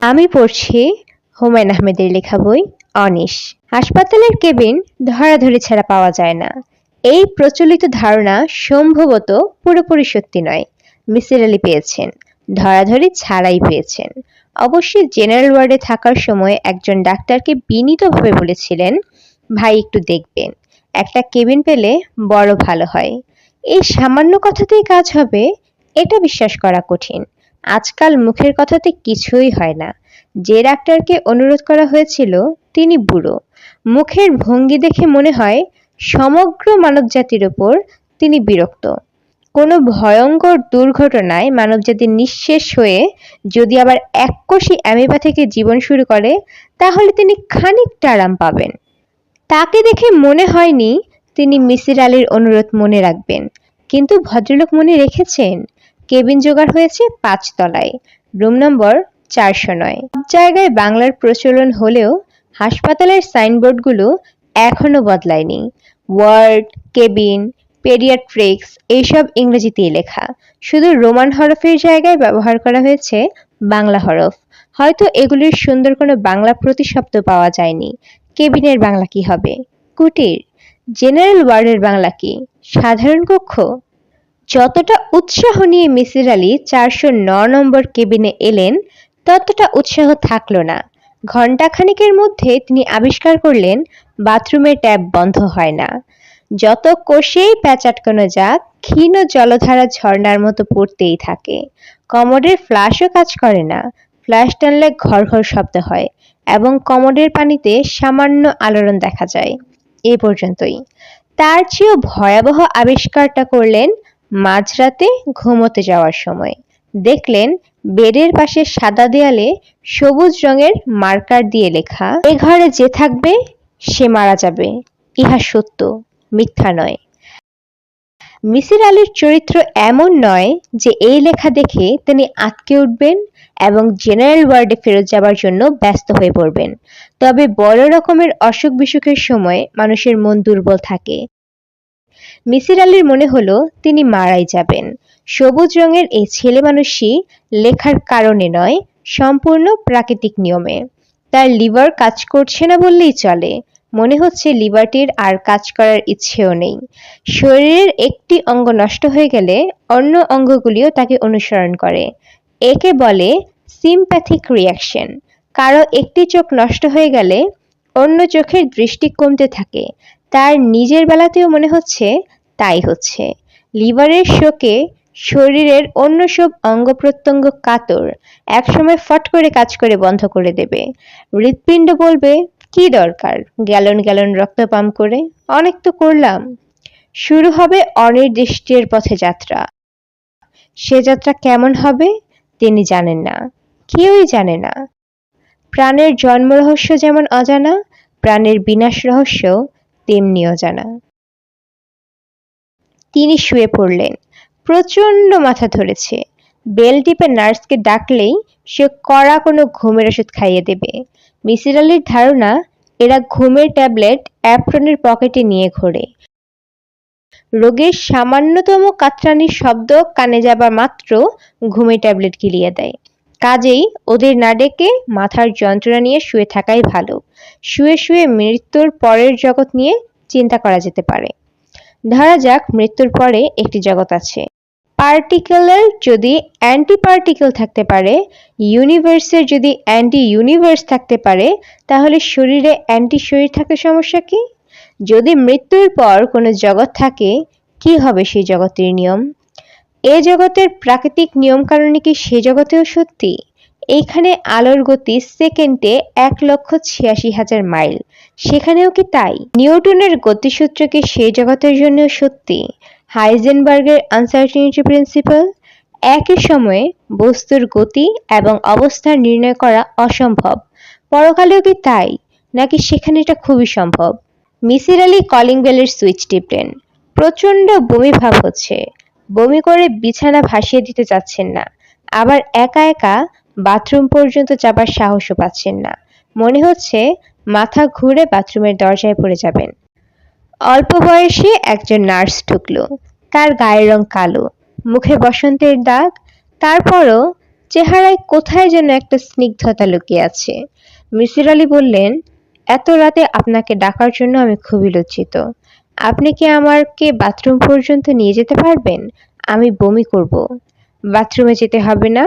আমি পড়ছি হুমায়ুন আহমেদের লেখা বই অনিশ। হাসপাতালের কেবিন ধরাধরি ছাড়া পাওয়া যায় না। এই প্রচলিত ধারণা সম্ভবত পুরোপুরি সত্যি নয়। মিসির আলী পেয়েছেন, ধরাধরি ছাড়াই পেয়েছেন। অবশ্যই জেনারেল ওয়ার্ডে থাকার সময় একজন ডাক্তারকে বিনীতভাবে বলেছিলেন, ভাই, একটু দেখবেন। একটা কেবিন পেলে বড় ভালো হয়। এই সামান্য কথাতেই কাজ হবে, এটা বিশ্বাস করা কঠিন। আজকাল মুখের কথাতে কিছুই হয় না। যে ডাক্তারকে অনুরোধ করা হয়েছিল, তিনি বুড়ো। মুখের ভঙ্গি দেখে মনে হয়, সমগ্র মানবজাতির ওপর তিনি বিরক্ত। কোনো ভয়ঙ্কর দুর্ঘটনায় মানবজাতি নিঃশেষ হয়ে যদি আবার এককোষী অ্যামিবা থেকে জীবন শুরু করে, তাহলে তিনি খানিকটা আরাম পাবেন। তাকে দেখে মনে হয়নি তিনি মিসির আলীর অনুরোধ মনে রাখবেন। কিন্তু ভদ্রলোক মনে রেখেছেন কেবিন জোগাড় হয়েছে পাঁচতলায়। রুম নম্বর চারশো নয়। সব জায়গায় বাংলার প্রচলন হলেও হাসপাতালের সাইনবোর্ডগুলো এখনও বদলায়নি। ওয়ার্ড, কেবিন, পেডিয়াট্রিক্স এইসব ইংরেজিতেই লেখা। শুধু রোমান হরফের জায়গায় ব্যবহার করা হয়েছে বাংলা হরফ। হয়তো এগুলির সুন্দর কোনো বাংলা প্রতিশব্দ পাওয়া যায়নি। কেবিনের বাংলা কি হবে? কুটির। জেনারেল ওয়ার্ডের বাংলা কি? সাধারণ কক্ষ? যতটা উৎসাহ নিয়ে মিসির আলী চারশো ন নম্বর কেবিনে এলেন, ততটা উৎসাহ থাকল না। ঘণ্টাখানেকের মধ্যে তিনি আবিষ্কার করলেন, বাথরুমের ট্যাপ বন্ধ হয় না। যত কষেই প্যাচ আটকানো যাক, ক্ষীণ জলধারা ঝর্ণার মতো পড়তেই থাকে। কমোডের ফ্ল্যাশও কাজ করে না। ফ্ল্যাশ টানলে ঘর ঘর শব্দ হয় এবং কমোডের পানিতে সামান্য আলোড়ন দেখা যায়। এ পর্যন্তই। তার চেয়েও ভয়াবহ আবিষ্কারটা করলেন মাঝরাতে ঘুমোতে যাওয়ার সময়। দেখলেন বেডের পাশে সাদা দেয়ালে সবুজ রঙের মার্কার দিয়ে লেখা, এ ঘরে যে থাকবে, সে মারা যাবে। ইহা সত্য, মিথ্যা নয়। মিসির আলীর চরিত্র এমন নয় যে এই লেখা দেখে তিনি আটকে উঠবেন এবং জেনারেল ওয়ার্ডে ফেরত যাবার জন্য ব্যস্ত হয়ে পড়বেন। তবে বড় রকমের অসুখ বিসুখের সময় মানুষের মন দুর্বল থাকে। মিসির আলীর মনে হলো তিনি মারাই যাবেন। সবুজ রঙের এই ছেলে মানুষই লেখার কারণে নয়, সম্পূর্ণ প্রাকৃতিক নিয়মে। তার লিভার কাজ করছে না বললেই চলে। মনে হচ্ছে লিভারটির আর কাজ করার ইচ্ছেও নেই। শরীরের একটি অঙ্গ নষ্ট হয়ে গেলে অন্য অঙ্গগুলিও তাকে অনুসরণ করে। একে বলে সিম্প্যাথিক রিয়াকশন কারও একটি চোখ নষ্ট হয়ে গেলে অন্য চোখের দৃষ্টি কমতে থাকে। তার নিজের বেলাতেও মনে হচ্ছে তাই হচ্ছে। লিভারের শোকে শরীরের অন্য সব অঙ্গ প্রত্যঙ্গ কাতর একসময় ফট করে কাজ করে বন্ধ করে দেবে। হৃৎপিণ্ড বলবে, কি দরকার? গ্যালন গ্যালন রক্ত পাম্প করে? অনেক তো করলাম। শুরু হবে অনির্দিষ্টের পথে যাত্রা। সে যাত্রা কেমন হবে? তিনি জানেন না। কেউই জানে না। প্রাণের জন্ম রহস্য যেমন অজানা, প্রাণের বিনাশ রহস্য তেমনি অজানা। তিনি শুয়ে পড়লেন। প্রচণ্ড মাথা ধরেছে। বেল টিপে নার্সকে ডাকলেই সে কড়া কোনো ঘুমের ওষুধ খাইয়ে দেবে। মিসির আলির ধারণা, এরা ঘুমের ট্যাবলেট অ্যাপ্রনের পকেটে নিয়ে ঘোরে। রোগের সামান্যতম কাতরানির শব্দ কানে যাবার মাত্র ঘুমের ট্যাবলেট গিলিয়ে দেয়। কাজেই ওদের না ডেকে মাথার যন্ত্রণা নিয়ে শুয়ে থাকাই ভালো। শুয়ে শুয়ে মৃত্যুর পরের জগৎ নিয়ে চিন্তা করা যেতে পারে। ধরা যাক মৃত্যুর পরে একটি জগৎ আছে। পার্টিকেলের যদি অ্যান্টি পার্টিকেল থাকতে পারে ইউনিভার্সের যদি অ্যান্টি ইউনিভার্স থাকতে পারে, তাহলে শরীরে অ্যান্টি শরীর থাকা সমস্যা কি? যদি মৃত্যুর পর কোনো জগৎ থাকে, কি হবে সেই জগতের নিয়ম? এ জগতের প্রাকৃতিক নিয়ম কি সে জগতেও সত্যি? এইখানে আলোর গতি সেকেন্ডে এক লক্ষ ছিয়াশি হাজার মাইল। সেখানেও কি তাই? নিউটনের গতিসূত্র কি সেই জগতের জন্য সত্যি? হাইজেনবার্গের আনসার্টিনিটি প্রিন্সিপাল একই সময়ে বস্তুর গতি এবং অবস্থান নির্ণয় করা অসম্ভব। পরকালেও কি তাই? নাকি সেখানে এটা খুবই সম্ভব? মিসির আলী কলিং বেলের সুইচ টিপলেন প্রচণ্ড বমি ভাব হচ্ছে। বমি করে বিছানা ভাসিয়ে দিতে চাচ্ছেন না। আবার একা একা বাথরুম পর্যন্ত যাবার সাহসও পাচ্ছেন না। মনে হচ্ছে মাথা ঘুরে বাথরুমের দরজায় পড়ে যাবেন। অল্প বয়সে একজন নার্স ঢুকলো। তার গায়ের রং কালো। মুখে বসন্তের দাগ। তারপরও চেহারায় কোথায় যেন একটা স্নিগ্ধতা লুকিয়ে আছে। মিসির আলী বললেন, এত রাতে আপনাকে ডাকার জন্য আমি খুবই লজ্জিত। আপনি কি আমাকে বাথরুম পর্যন্ত নিয়ে যেতে পারবেন? আমি বমি করব। বাথরুমে যেতে হবে না।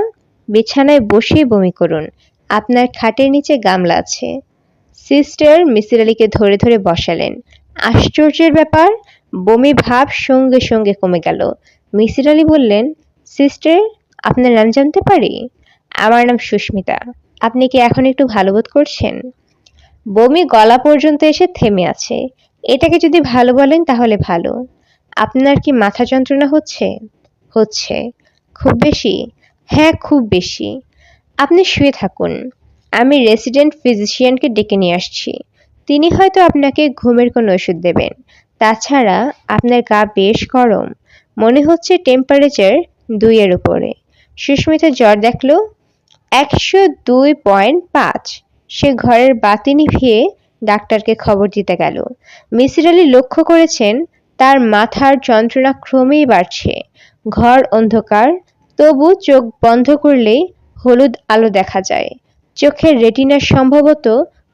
বিছানায় বসেই বমি করুন। আপনার খাটের নিচে গামলা আছে। সিস্টার মিসির আলীকে ধরে ধরে বসালেন। আশ্চর্যের ব্যাপার, বমি ভাব সঙ্গে সঙ্গে কমে গেল। মিসির আলী বললেন, সিস্টার, আপনার নাম জানতে পারি? আমার নাম সুস্মিতা। আপনি কি এখন একটু ভালো বোধ করছেন? বমি গলা পর্যন্ত এসে থেমে আছে। এটাকে যদি ভালো বলেন তাহলে ভালো। আপনার কি মাথা যন্ত্রণা হচ্ছে? হচ্ছে। খুব বেশি। হ্যাঁ খুব বেশি। আপনি শুয়ে থাকুন। আমি রেসিডেন্ট ফিজিশিয়ানকে ডেকে নিয়ে আসছি। তিনি হয়তো আপনাকে ঘুমের কোনো ওষুধ দেবেন। তাছাড়া আপনার গা বেশ গরম। মনে হচ্ছে টেম্পারেচার দুইয়ের উপরে। সুস্মিতা জ্বর দেখল, একশো দুই পয়েন্ট পাঁচ। সে ঘরের বাতি নিভিয়ে ডাক্তারকে খবর দিতে গেল। মিসির আলী লক্ষ্য করেছেন, তার মাথার যন্ত্রণা ক্রমেই বাড়ছে। ঘর অন্ধকার তবু চোখ বন্ধ করলেই হলুদ আলো দেখা যায়। চোখের রেটিনা সম্ভবত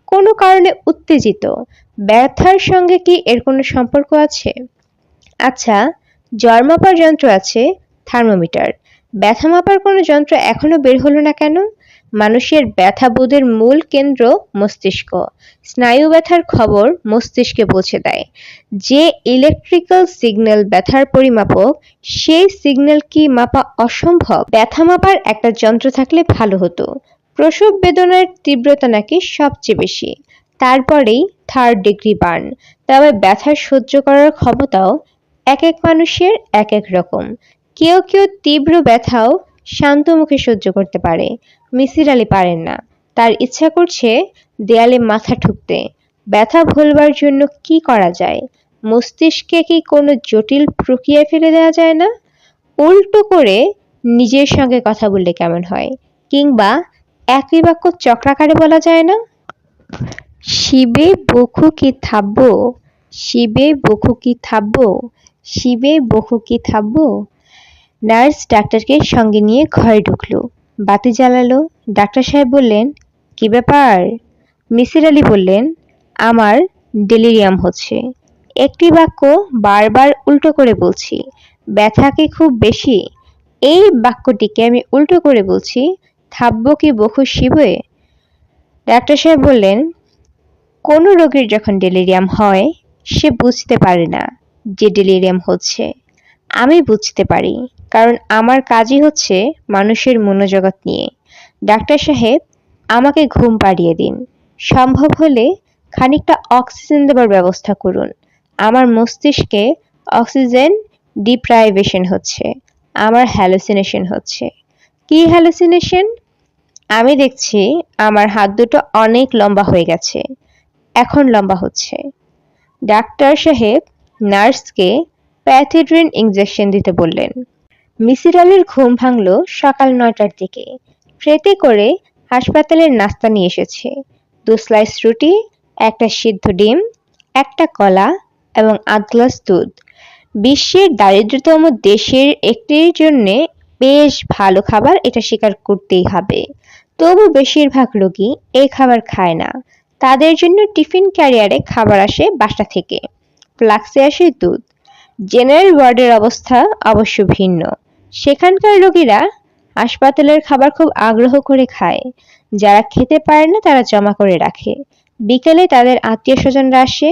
কোনো কারণে উত্তেজিত। ব্যথার সঙ্গে কি এর কোনো সম্পর্ক আছে? আচ্ছা জ্বর মাপার যন্ত্র আছে, থার্মোমিটার। ব্যথা মাপার কোনো যন্ত্র এখনও বের হলো না কেন? মানুষের ব্যথা বোধের মূল কেন্দ্র মস্তিষ্ক। স্নায়ু ব্যথার খবর মস্তিষ্কে পৌঁছে দেয়। যে ইলেকট্রিক্যাল সিগন্যাল ব্যথার পরিমাপক, সেই সিগন্যাল কি মাপা অসম্ভব? ব্যথা মাপার একটা যন্ত্র থাকলে ভালো হতো। প্রসব বেদনার তীব্রতা নাকি সবচেয়ে বেশি। তারপরেই থার্ড ডিগ্রি বার্ন তবে ব্যথা সহ্য করার ক্ষমতাও এক এক মানুষের এক এক রকম। কেউ কেউ তীব্র ব্যথাও শান্ত মুখে সহ্য করতে পারে। মিসির আলী পারেন না। তার ইচ্ছা করছে দেয়ালে মাথা ঠুকতে। ব্যথা ভুলবার জন্য কি করা যায়? মস্তিষ্কে কি কোনো জটিল প্রক্রিয়ায় ফেলে দেওয়া যায় না? উল্টো করে নিজের সঙ্গে কথা বললে কেমন হয়? কিংবা একই বাক্য চক্রাকারে বলা যায় না? শিবে বখু কি থাকব শিবে বখু কি থাকব শিবে বখু কি থাকব নার্স ডাক্তারকে সঙ্গে নিয়ে ঘরে ঢুকলো। বাতি জ্বালালো। ডাক্তার সাহেব বললেন, কি ব্যাপার? মিসির আলী বললেন, আমার ডেলিরিয়াম হচ্ছে। একটি বাক্য বারবার উল্টো করে বলছি ব্যথা কি খুব বেশি। এই বাক্যটিকে আমি উল্টো করে বলছি, থাব্য কি বখু শিবে? ডাক্তার সাহেব বললেন, কোনো রোগীর যখন ডেলিরিয়াম হয়, সে বুঝতে পারে না যে ডেলিরিয়াম হচ্ছে। আমি বুঝতে পারি। কারণ আমার কাজই হচ্ছে মানুষের মনোজগৎ নিয়ে। ডাক্তার সাহেব, আমাকে ঘুম পাড়িয়ে দিন। সম্ভব হলে খানিকটা অক্সিজেন দেবার ব্যবস্থা করুন। আমার মস্তিষ্কে অক্সিজেন ডিপ্রাইভেশন হচ্ছে, আমার হ্যালুসিনেশন হচ্ছে। কি হ্যালুসিনেশন? আমি দেখছি আমার হাত দুটো অনেক লম্বা হয়ে গেছে, এখন লম্বা হচ্ছে। ডাক্তার সাহেব, নার্সকে প্যাথিড্রিন ইঞ্জেকশন দিতে বললেন। মিসির আলীর ঘুম ভাঙল সকাল নয়টার দিকে। ট্রেতে করে হাসপাতালের নাস্তা নিয়ে এসেছে। দু স্লাইস রুটি, একটা সিদ্ধ ডিম, একটা কলা এবং আধ গ্লাস দুধ। বিশ্বের দারিদ্রতম দেশের একটির জন্যে বেশ ভালো খাবার এটা স্বীকার করতেই হবে। তবু বেশিরভাগ রোগী এই খাবার খায় না। তাদের জন্য টিফিন ক্যারিয়ারে খাবার আসে বাসা থেকে। ফ্লাক্সে আসে দুধ। জেনারেল ওয়ার্ডের অবস্থা অবশ্য ভিন্ন। সেখানকার রোগীরা হাসপাতালের খাবার খুব আগ্রহ করে খায়। যারা খেতে পারে না, তারা জমা করে রাখে। বিকেলে তাদের আত্মীয় স্বজনরা আসে।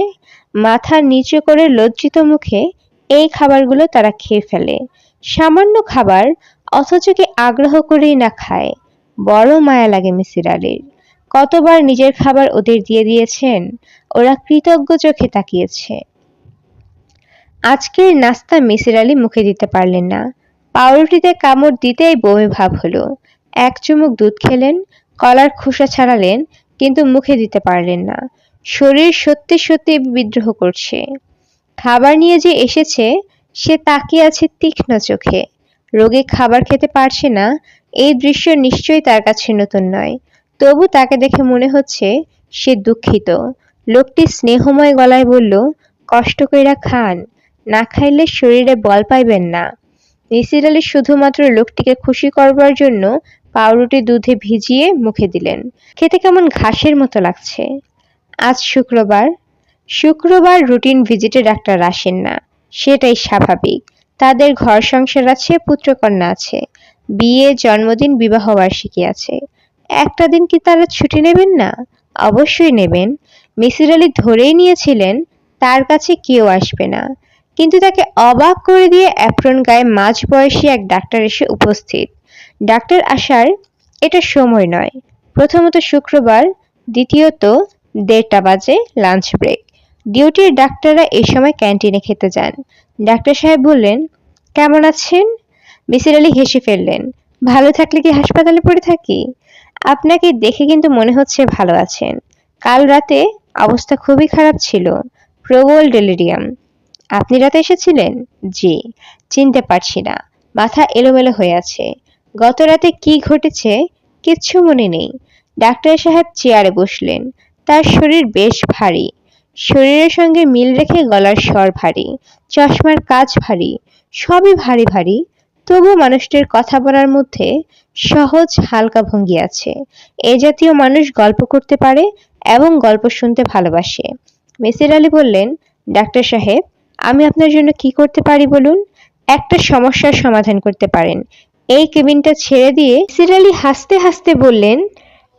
মাথা নিচু করে লজ্জিত মুখে এই খাবারগুলো তারা খেয়ে ফেলে। সামান্য খাবার, অথচ কি আগ্রহ করেই না খায়। বড় মায়া লাগে মিসির আলীর। কতবার নিজের খাবার ওদের দিয়ে দিয়েছেন, ওরা কৃতজ্ঞ চোখে তাকিয়েছে। আজকের নাস্তা মিসির আলী মুখে দিতে পারলেন না। পাউরুটিতে কামড় দিতেই বমি ভাব হলো। এক চুমুক দুধ খেলেন, কলার খোসা ছাড়ালেন, কিন্তু মুখে দিতে পারলেন না। শরীর সত্যি সত্যি বিদ্রোহ করছে। খাবার নিয়ে যে এসেছে, সে তাকিয়ে আছে তীক্ষ্ণ চোখে। রোগী খাবার খেতে পারছে না, এই দৃশ্য নিশ্চয়ই তার কাছে নতুন নয়। তবু তাকে দেখে মনে হচ্ছে সে দুঃখিত। লোকটি স্নেহময় গলায় বলল, কষ্ট কইরা খান, না খাইলে শরীরে বল পাইবেন না। নিসির আলী শুধুমাত্র লোকটিকে খুশি করবার জন্য পাউরুটি দুধে ভিজিয়ে মুখে দিলেন। খেতে কেমন ঘাসের মতো লাগছে। আজ শুক্রবার। শুক্রবার রুটিন ভিজিটে ডাক্তার আসেন না। সেটাই স্বাভাবিক। তাদের ঘর সংসার আছে, পুত্রকন্যা আছে। বিয়ে, জন্মদিন, বিবাহ বার্ষিকী আছে। একটা দিন কি তারা ছুটি নেবেন না? অবশ্যই নেবেন। মিসির আলী ধরেই নিয়েছিলেন, তার কাছে কেউ আসবে না। কিন্তু তাকে অবাক করে দিয়ে অ্যাপ্রন গায়ে মাঝ বয়সী এক ডাক্তার এসে উপস্থিত। ডাক্তার আসার এটা সময় নয়। প্রথমত শুক্রবার, দ্বিতীয়ত দেড়টা বাজে লাঞ্চ ব্রেক ডিউটির ডাক্তাররা এই সময় ক্যান্টিনে খেতে যান। ডাক্তার সাহেব বললেন, কেমন আছেন? মিসির আলী হেসে ফেললেন, ভালো থাকলে কি হাসপাতালে পড়ে থাকি? আপনাকে দেখে কিন্তু মনে হচ্ছে ভালো আছেন। কাল রাতে অবস্থা খুবই খারাপ ছিল। প্রবল ডেলিরিয়াম। আপনি রাতে এসেছিলেন? জি, চিনতে পারছি না। মাথা এলোমেলো হয়ে আছে। গত রাতে কি ঘটেছে কিচ্ছু মনে নেই। ডাক্তার সাহেব চেয়ারে বসলেন। তার শরীর বেশ ভারী। শরীরের সঙ্গে মিল রেখে গলার স্বর ভারী। চশমার কাজ ভারী। সবই ভারী ভারী। তবু মানুষটির কথা বলার মধ্যে সহজ হালকা ভঙ্গি আছে। এ জাতীয় মানুষ গল্প করতে পারে এবং গল্প শুনতে ভালোবাসে। মিসির আলী বললেন, ডাক্তার সাহেব আমি আপনার জন্য কি করতে পারি বলুন? একটা সমস্যার সমাধান করতে পারেন। এই কেবিনটা ছেড়ে দিয়ে মিসির আলী হাসতে হাসতে বললেন,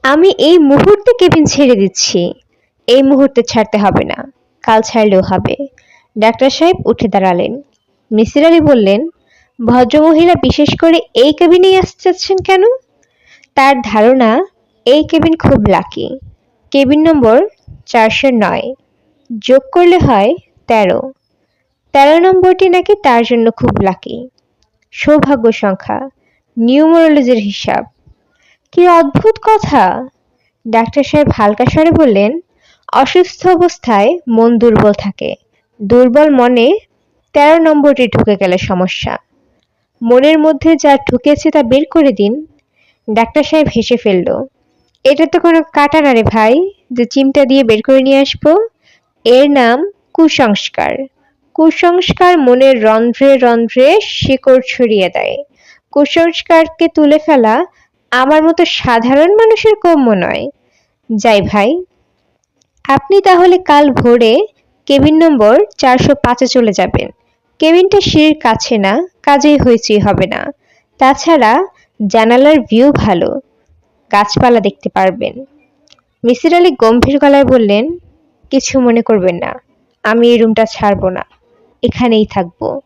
আমি এই মুহূর্তে কেবিন ছেড়ে দিচ্ছি। এই মুহূর্তে ছাড়তে হবে না। কাল ছাড়লেও হবে। ডাক্তার সাহেব উঠে দাঁড়ালেন। মিসির আলী বললেন, ভদ্রমহিলা বিশেষ করে এই কেবিনেই আসতে চাচ্ছেন কেন? তার ধারণা, এই কেবিন খুব লাকি। কেবিন নম্বর চারশো নয়। যোগ করলে হয় তেরো। তেরো নম্বরটি নাকি তার জন্য খুব লাকি সৌভাগ্য সংখ্যা, নিউমোরোলজির হিসাব। কি অদ্ভুত কথা! ডাক্তার সাহেব হালকা স্বরে বললেন, অসুস্থ অবস্থায় মন দুর্বল থাকে। দুর্বল মনে তেরো নম্বরটি ঢুকে গেলে সমস্যা। মনের মধ্যে যা ঢুকেছে তা বের করে দিন। ডাক্তার সাহেব হেসে ফেলল, এটা তো কোনো কাটা না রে ভাই, যে চিমটা দিয়ে বের করে নিয়ে আসব। এর নাম কুসংস্কার। কুসংস্কার মনের রন্ধ্রে রন্ধ্রে শিকড় ছড়িয়ে দেয়। কুসংস্কারকে তুলে ফেলা আমার মতো সাধারণ মানুষের কম্য নয়। যাই ভাই, আপনি তাহলে কাল ভোরে কেবিন নম্বর চারশো পাঁচে চলে যাবেন। কেবিনটা সিঁড়ির কাছে না, কাজেই হইচই হবে না। তাছাড়া জানালার ভিউ ভালো, গাছপালা দেখতে পারবেন। মিসির আলী গম্ভীর গলায় বললেন, কিছু মনে করবেন না, আমি এই রুমটা ছাড়বো না। এখানেই থাকব।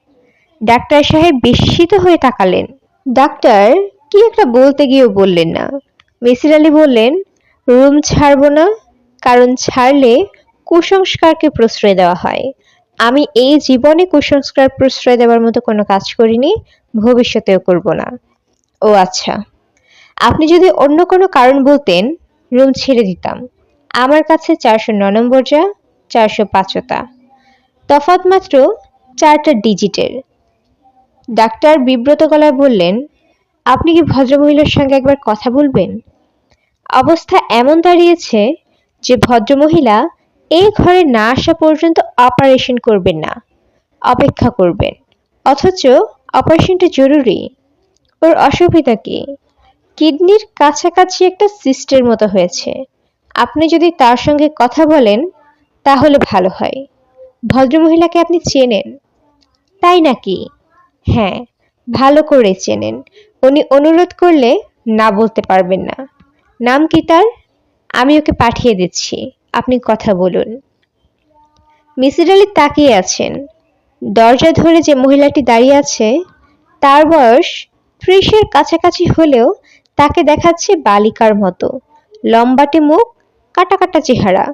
ডাক্তার সাহেব বিস্মিত হয়ে তাকালেন। ডাক্তার, কি একটা বলতে গিয়েও বললেন না। মিসির আলী বললেন, রুম ছাড়বো না, কারণ ছাড়লে কুসংস্কারকে প্রশ্রয় দেওয়া হয়। আমি এই জীবনে কুসংস্কার প্রশ্রয় দেওয়ার মতো কোনো কাজ করিনি, ভবিষ্যতেও করব না। ও আচ্ছা। আপনি যদি অন্য কোনো কারণ বলতেন, রুম ছেড়ে দিতাম। আমার কাছে চারশো ন নম্বর যা, চারশো পাঁচতা। তফাৎ মাত্র চারটা ডিজিটের। ডাক্তার বিব্রত গলায় বললেন, আপনি কি ভদ্রমহিলার সঙ্গে একবার কথা বলবেন? অবস্থা এমন দাঁড়িয়েছে যে ভদ্রমহিলা এই ঘরে না আসা পর্যন্ত অপারেশন করবেন না, অপেক্ষা করবেন। অথচ অপারেশনটা জরুরি। ওর অসুবিধা কি? কিডনির কাছাকাছি একটা সিস্টের মতো হয়েছে। আপনি যদি তার সঙ্গে কথা বলেন, তাহলে ভালো হয়। ভদ্রমহিলাকে আপনি চেনেন? তাই নাকি? হ্যাঁ ভালো করে চেনেন। উনি অনুরোধ করলে না বলতে পারবেন না। নাম কি তার? আমি ওকে পাঠিয়ে দিচ্ছি। আপনি কথা বলুন। মিসির আলী তাকিয়ে আছেন। দরজা ধরে যে মহিলাটি দাঁড়িয়ে আছে, তার বয়স ত্রিশের কাছাকাছি হলেও তাকে দেখাচ্ছে বালিকার মতো। লম্বাটে মুখ, কাটা কাটা চেহারা।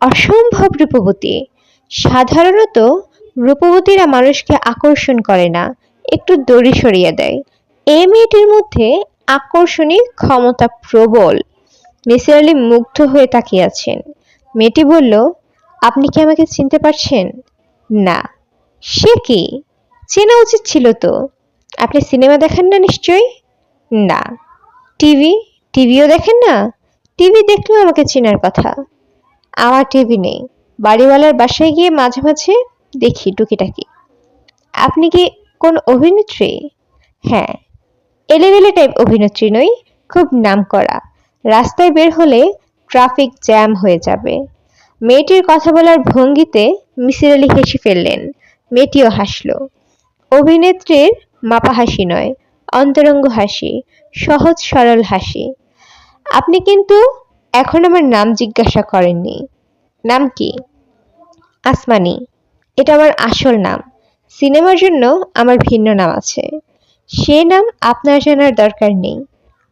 অসম্ভব রূপবতী। সাধারণত রূপবতীরা মানুষকে আকর্ষণ করে না, একটু দড়ি সরিয়ে দেয়। এই মেয়েটির মধ্যে আকর্ষণী ক্ষমতা প্রবল। নিসার আলি মুগ্ধ হয়ে তাকিয়ে আছেন। মেয়েটি বলল, আপনি কি আমাকে চিনতে পারছেন? না। সে কি? চেনা উচিত ছিল তো। আপনি সিনেমা দেখেন না নিশ্চয়ই? না। টিভি? টিভিও দেখেন না? টিভি দেখলেও আমাকে চেনার কথা। আমার টিভি নেই। বাড়িওয়ালার বাসায় গিয়ে মাঝে মাঝে দেখি টুকিটাকি। আপনি কি কোন অভিনেত্রী? হ্যাঁ এলেবেলে টাইপ অভিনেত্রী নই, খুব নামকরা। রাস্তায় বের হলে ট্রাফিক জ্যাম হয়ে যাবে। মেয়েটির কথা বলার ভঙ্গিতে মিসির আলি হেসে ফেললেন। মেয়েটিও হাসল। অভিনেত্রীর মাপা হাসি নয়, অন্তরঙ্গ হাসি, সহজ সরল হাসি। আপনি কিন্তু এখন আমার নাম জিজ্ঞাসা করেননি। নাম কি? আসমানি। এটা আমার আসল নাম। সিনেমার জন্য আমার ভিন্ন নাম আছে। সে নাম আপনার জানার দরকার নেই।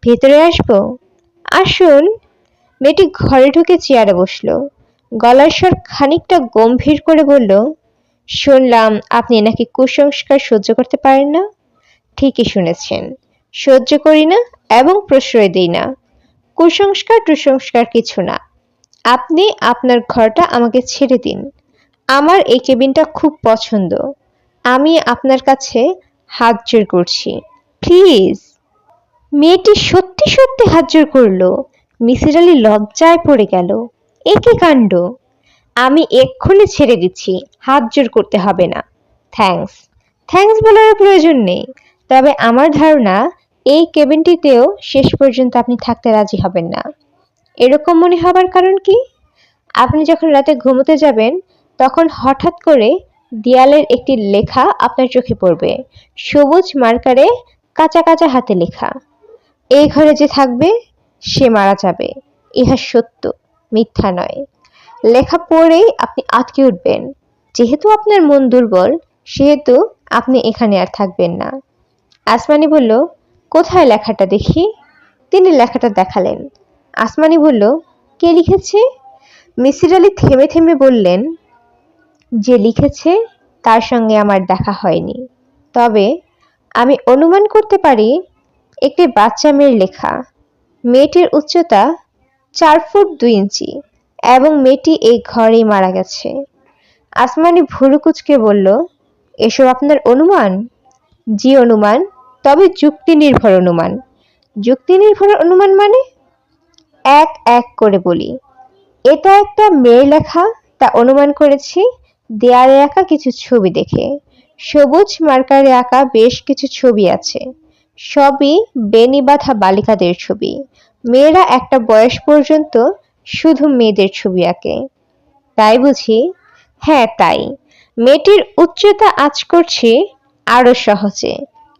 ভেতরে আসব? আসুন। মেয়েটি ঘরে ঢুকে চেয়ারে বসল। গলার স্বর খানিকটা গম্ভীর করে বলল, শুনলাম আপনি নাকি কুসংস্কার সহ্য করতে পারেন না? ঠিকই শুনেছেন। সহ্য করি না এবং প্রশ্রয় দিই না। কুসংস্কার টুসংস্কার কিছু না। আপনি আপনার ঘরটা আমাকে ছেড়ে দিন। আমার এই কেবিনটা খুব পছন্দ। আমি আপনার কাছে হাত জোর করছি। প্লিজ। মেয়েটি সত্যি সত্যি হাত জোর করল। মিসির আলি লজ্জায় পড়ে গেল। একে কাণ্ড? আমি এক্ষুনি ছেড়ে দিচ্ছি। হাত জোর করতে হবে না। থ্যাঙ্কস। থ্যাঙ্কস বলার প্রয়োজন নেই। তবে আমার ধারণা, এই কেবিনটিতেও শেষ পর্যন্ত আপনি থাকতে রাজি হবেন না। এরকম মনে হবার কারণ কি? আপনি যখন রাতে ঘুমোতে যাবেন, তখন হঠাৎ করে দেয়ালের একটি লেখা আপনার চোখে পড়বে। সবুজ মার্কারে কাঁচা কাঁচা হাতে লেখা। এই ঘরে যে থাকবে, সে মারা যাবে। ইহা সত্য, মিথ্যা নয়। লেখা পড়েই আপনি আটকে উঠবেন। যেহেতু আপনার মন দুর্বল, সেহেতু আপনি এখানে আর থাকবেন না। আসমানি বলল, কোথায় লেখাটা দেখি? তিনি লেখাটা দেখালেন। আসমানি বলল, কে লিখেছে? মিসির আলি থেমে থেমে বললেন, যে লিখেছে তার সঙ্গে আমার দেখা হয়নি। তবে আমি অনুমান করতে পারি একটি বাচ্চা মেয়ের লেখা। মেয়েটির উচ্চতা চার ফুট দুই ইঞ্চি এবং মেয়েটি এই ঘরেই মারা গেছে আসমানি ভুরু কুচকে বলল, এসব আপনার অনুমান? জি অনুমান? তবে যুক্তি নির্ভর অনুমান। যুক্তি নির্ভর অনুমান মানে? এক এক করে বলি। এটা একটা মেয়ের লেখা, তা অনুমান করেছি, দেয়ালে আঁকা কিছু ছবি দেখে। সবুজ মার্কারে আঁকা বেশ কিছু ছবি আছে। সবই বেনি বাঁধা বালিকাদের ছবি। মেয়েরা একটা বয়স পর্যন্ত শুধু মেয়েদের ছবি আঁকে। তাই বুঝি? হ্যাঁ তাই। মেয়েটির উচ্চতা আঁচ করছি আরও সহজে।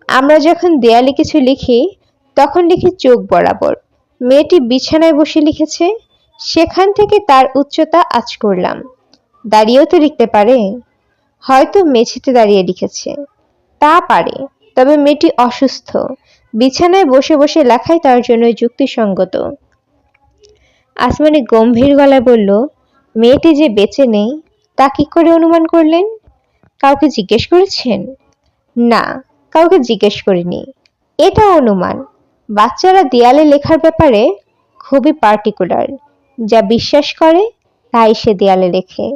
আমরা যখন দেয়ালে কিছু লিখি, তখন লিখি চোখ বরাবর। মেয়েটি বিছানায় বসে লিখেছে, সেখান থেকে তার উচ্চতা আজ করলাম। দাঁড়িয়েও তো লিখতে পারে। হয়তো মেঝেতে দাঁড়িয়ে লিখেছে। তা পারে, তবে মেয়েটি অসুস্থ। বিছানায় বসে বসে লেখাই তার জন্য যুক্তিসঙ্গত। আসমানি গম্ভীর গলায় বলল, মেয়েটি যে বেঁচে নেই, তা কি করে অনুমান করলেন? কাউকে জিজ্ঞেস করেছেন? না, কাউকে জিজ্ঞেস করিনি। এটা অনুমান। বাচ্চারা দেয়ালে লেখার ব্যাপারে খুবই পার্টিকুলার যা বিশ্বাস করে, তাই সে দেয়ালে লেখে।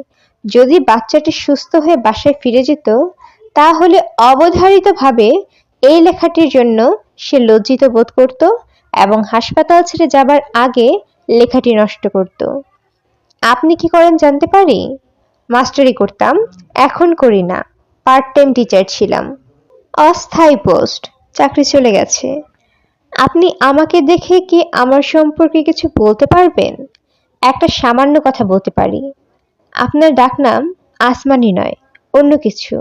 যদি বাচ্চাটি সুস্থ হয়ে বাসায় ফিরে যেত, তাহলে অবধারিতভাবে এই লেখাটির জন্য সে লজ্জিত বোধ করত এবং হাসপাতাল ছেড়ে যাবার আগে লেখাটি নষ্ট করত। আপনি কি করেন জানতে পারি? মাস্টারি করতাম, এখন করি না। পার্ট টাইম টিচার ছিলাম। অস্থায়ী পোস্ট চাকরি চলে গেছে। আপনি আমাকে দেখে কি আমার সম্পর্কে কিছু বলতে পারবেন? একটা সামান্য কথা বলতে পারি। আপনার ডাকনাম আসমানি নয়, অন্য কিছু।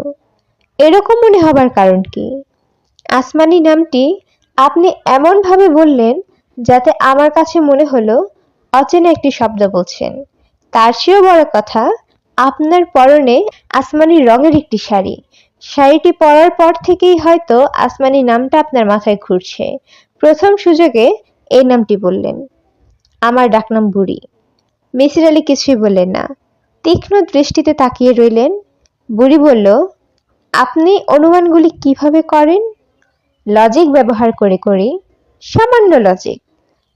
এরকম মনে হবার কারণ কি? আসমানি নামটি আপনি এমনভাবে বললেন যাতে আমার কাছে মনে হলো অচেনা একটি শব্দ বলছেন। তার চেয়েও বড় কথা, আপনার পরনে আসমানি রঙের একটি শাড়ি। শাড়িটি পরার পর থেকেই হয়তো আসমানি নামটা আপনার মাথায় ঘুরছে। প্রথম সুযোগে এই নামটি বললেন। আমার ডাকনাম বুড়ি। মিসির আলী কিছুই বললেন না। তীক্ষ্ণ দৃষ্টিতে তাকিয়ে রইলেন। বুড়ি বলল, আপনি অনুমানগুলি কীভাবে করেন? লজিক ব্যবহার করে করি। সামান্য লজিক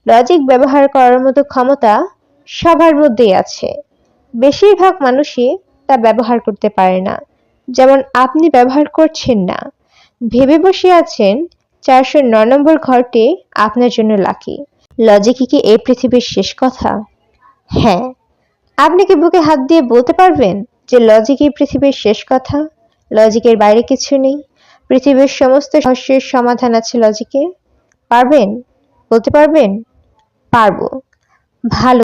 লজিক ব্যবহার করার মতো ক্ষমতা সবার মধ্যেই আছে। বেশিরভাগ মানুষই তা ব্যবহার করতে পারে না। যেমন আপনি ব্যবহার করছেন না। ভেবে বসে আছেন চারশো ন নম্বর ঘরটি আপনার জন্য লাকি লজিকই কি এই পৃথিবীর শেষ কথা? হ্যাঁ। আপনি কি বুকে হাত দিয়ে বলতে পারবেন যে লজিক এই পৃথিবীর শেষ কথা? লজিকের বাইরে কিছু নেই। পৃথিবীর সমস্ত সমস্যার সমাধান আছে লজিকে পারবেন? বলতে পারবেন? পারব। ভালো।